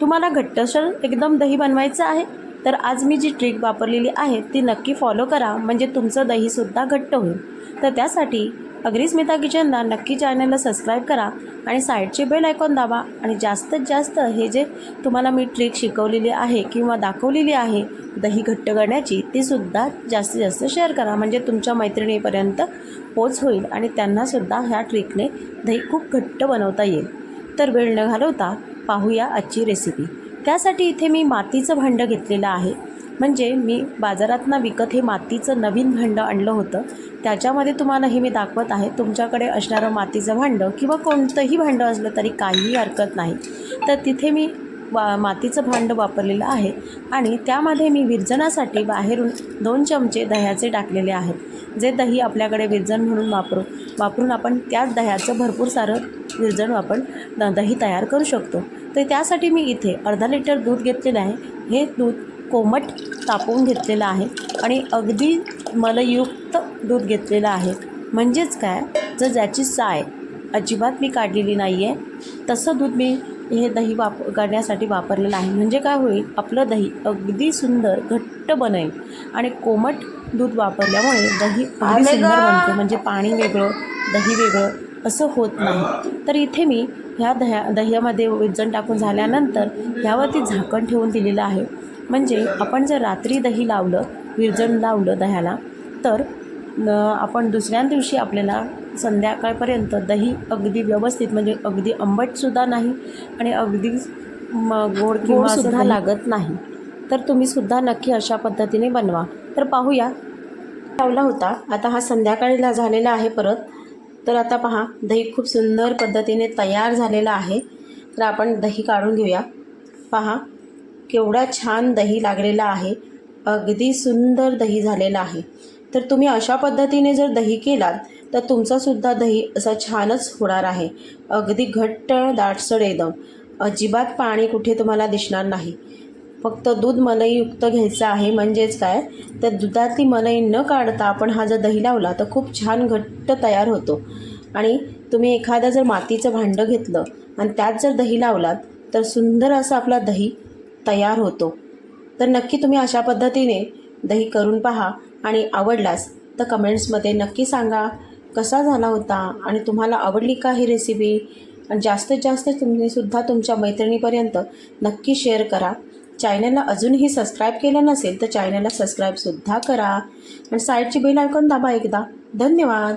तुम्हाला घट्टसर एकदम दही बनवायचं आहे तर आज मी जी ट्रिक वापरलेली आहे ती नक्की फॉलो करा. म्हणजे तुमचं दहीसुद्धा घट्ट होईल. तर त्यासाठी अग्रिस्मिता किचनला नक्की चॅनलला सबस्क्राईब करा आणि साईडचे बेल आयकॉन दाबा. आणि जास्तीत जास्त हे जे तुम्हाला मी ट्रिक शिकवलेली आहे किंवा दाखवलेली आहे दही घट्ट करण्याची तीसुद्धा जास्तीत जास्त शेअर करा. म्हणजे तुमच्या मैत्रिणीपर्यंत पोच होईल आणि त्यांनासुद्धा ह्या ट्रिकने दही खूप घट्ट बनवता येईल. तर वेळ न घालवता पाहूया आजची रेसिपी त्यासाठी इथे मी मातीचं भांडं घेतलेलं आहे. म्हणजे मी बाजारातनं विकत हे मातीचं नवीन भांडं आणलं होतं. त्याच्यामध्ये तुम्हाला हे मी दाखवत आहे. तुमच्याकडे असणारं मातीचं भांडं किंवा कोणतंही भांडं असलं तरी काहीही हरकत नाही. तर तिथे मी वा मातीचं भांडं वापरलेलं आहे. आणि त्यामध्ये मी विरजनासाठी बाहेरून दोन चमचे दह्याचे टाकलेले आहेत. जे दही आपल्याकडे विरजन म्हणून वापरू वापरून आपण त्याच दह्याचं भरपूर सारं विरजन आपण द- दही तयार करू शकतो. तर त्यासाठी मी इथे अर्धा लिटर दूध घेतलेलं आहे. हे दूध कोमट तापवून घेतलेलं आहे आणि अगदी मलयुक्त दूध घेतलेलं आहे. म्हणजेच काय? जर ज्याची साय अजिबात मी काढलेली नाही आहे तसं दूध मी हे दही वाप करण्यासाठी वापरलेलं आहे. म्हणजे काय होईल? आपलं दही अगदी सुंदर घट्ट बनेल आणि कोमट दूध वापरल्यामुळे दही अगदी सुंदर बनते. म्हणजे पाणी वेगळं दही वेगळं असं होत नाही. तर इथे मी ह्या दह्या दह्यामध्ये विरजण टाकून झाल्यानंतर ह्यावरती झाकण ठेवून दिलेलं आहे. म्हणजे आपण जर रात्री दही लावलं विरजण लावलं दह्याला तर आपण दुसऱ्या दिवशी आपल्याला संध्याकाळपर्यंत दही अगदी व्यवस्थित म्हणजे अगदी आंबटसुद्धा नाही आणि अगदी म गोड किंवा सुद्धा लागत नाही. तर तुम्हीसुद्धा नक्की अशा पद्धतीने बनवा. तर पाहूया. लावला होता. आता हा संध्याकाळीला झालेला आहे परत. तर आता पहा दही खूप सुंदर पद्धतीने तयार झालेला आहे. तर आपण दही काढून घेऊया. पहा केवढा छान दही लागलेला आहे. अगदी सुंदर दही झालेला आहे. तर तुम्ही अशा पद्धतीने जर दही केलात तर तुमचासुद्धा दही असा छानच होणार आहे. अगदी घट्ट दाटसड एकदम. अजिबात पाणी कुठे तुम्हाला दिसणार नाही. फक्त दूध मलईयुक्त घ्यायचं आहे म्हणजेच काय? तर दुधातली मलई न काढता आपण हा जर दही लावला तर खूप छान घट्ट तयार होतो. आणि तुम्ही एखादं जर मातीचं भांडं घेतलं आणि त्यात जर दही लावलात तर सुंदर असं आपला दही तयार होतो. तर नक्की तुम्ही अशा पद्धतीने दही करून पहा आणि आवडलास तर कमेंट्समध्ये नक्की सांगा कसा झाला होता आणि तुम्हाला आवडली का ही रेसिपी आणि जास्तीत जास्त तुम्हीसुद्धा तुमच्या मैत्रिणीपर्यंत नक्की शेअर करा. चॅनलला अजूनही सबस्क्राईब केलं नसेल तर चॅनलला सबस्क्राईबसुद्धा करा. आणि साईडची बेल आयकॉन दाबा एकदा. धन्यवाद.